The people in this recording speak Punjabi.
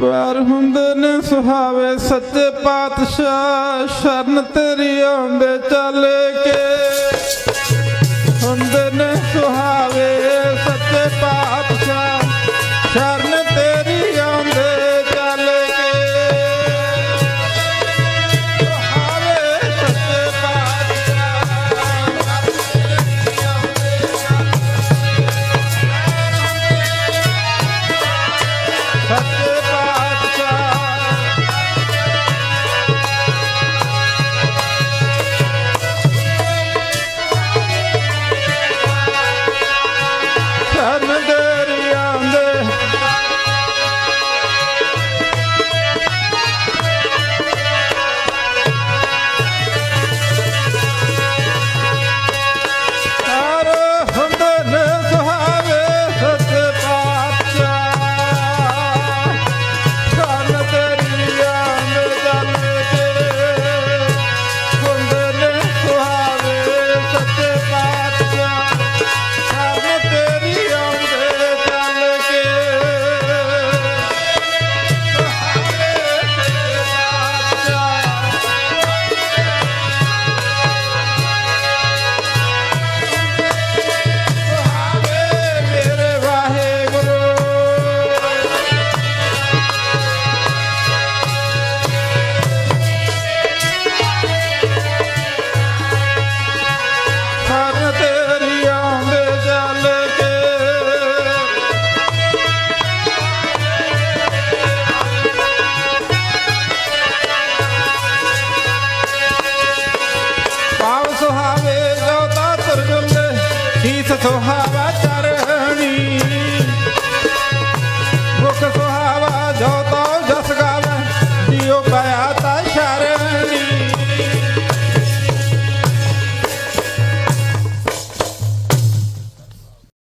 ਪਿਆਰ ਹੁੰਦੇ ਨੇ ਸੁਹਾਵੇ ਸੱਚੇ ਪਾਤਸ਼ਾਹ ਸ਼ਰਨ ਤੇਰੀ ਆਉਂਦੇ ਚੱਲ ਕੇ। ગીત સોહાવા ચરણી મુખ સોહાવા જોતા